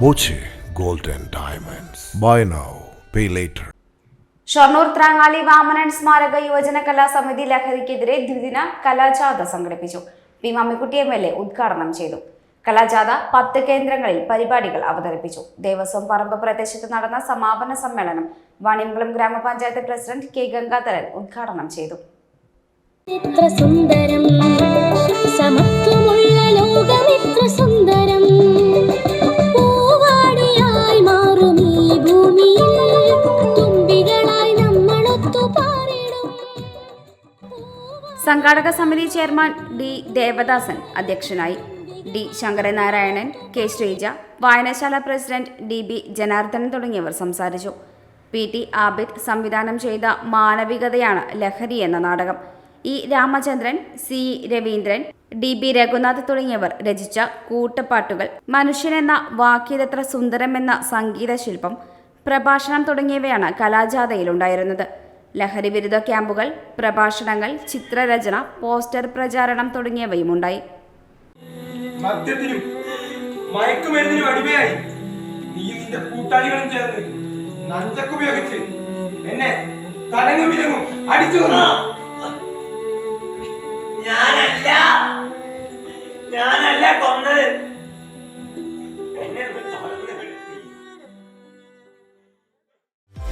And Diamonds. Buy now, pay later. Shoranur Thrangali Vamanan സ്മാരക യുവജന കലാ സമിതി ലഹരിക്കെതിരെ ദ്വിദിന കലാജാഥ സംഘടിപ്പിച്ചു P Mammikutty M L A ഉദ്ഘാടനം ചെയ്തു കലാജാഥ പത്ത് കേന്ദ്രങ്ങളിൽ പരിപാടികൾ അവതരിപ്പിച്ചു ദേവസ്വം പറമ്പ് പ്രദേശത്ത് നടന്ന സമാപന സമ്മേളനം വാണിയംകുളം ഗ്രാമപഞ്ചായത്ത് പ്രസിഡന്റ് കെ ഗംഗാധരൻ ഉദ്ഘാടനം ചെയ്തു സംഘാടക സമിതി ചെയർമാൻ ഡി ദേവദാസൻ അധ്യക്ഷനായി. ഡി ശങ്കരനാരായണൻ കെ ശ്രീജ വായനശാല പ്രസിഡന്റ് ഡി ബി ജനാർദ്ദനൻ തുടങ്ങിയവർ സംസാരിച്ചു. പി ടി ആബിദ് സംവിധാനം ചെയ്ത മാനവികതയാണ് ലഹരി എന്ന നാടകം. E Ramachandran C Raveendran D B Raghunath തുടങ്ങിയവർ രചിച്ച കൂട്ടപ്പാട്ടുകൾ മനുഷ്യനെന്ന വാക്യതത്ര സുന്ദരമെന്ന സംഗീതശില്പം പ്രഭാഷണം തുടങ്ങിയവയാണ് കലാജാഥയിലുണ്ടായിരുന്നത്. ലഹരി വിരുദ്ധ ക്യാമ്പുകൾ പ്രഭാഷണങ്ങൾ ചിത്രരചന പോസ്റ്റർ പ്രചാരണം തുടങ്ങിയവയുമുണ്ടായി. മദ്യത്തിനും മയക്കുമരുന്നിനും അടിമയായി നീ നിന്റെ കൂട്ടാളികളും ചേർന്ന് നഞ്ചക്കുപയോഗിച്ച് എന്നെ തലങ്ങും വിലങ്ങും അടിച്ചു കൊന്നു. ഞാനല്ല. ഞാനല്ല കൊന്നത്.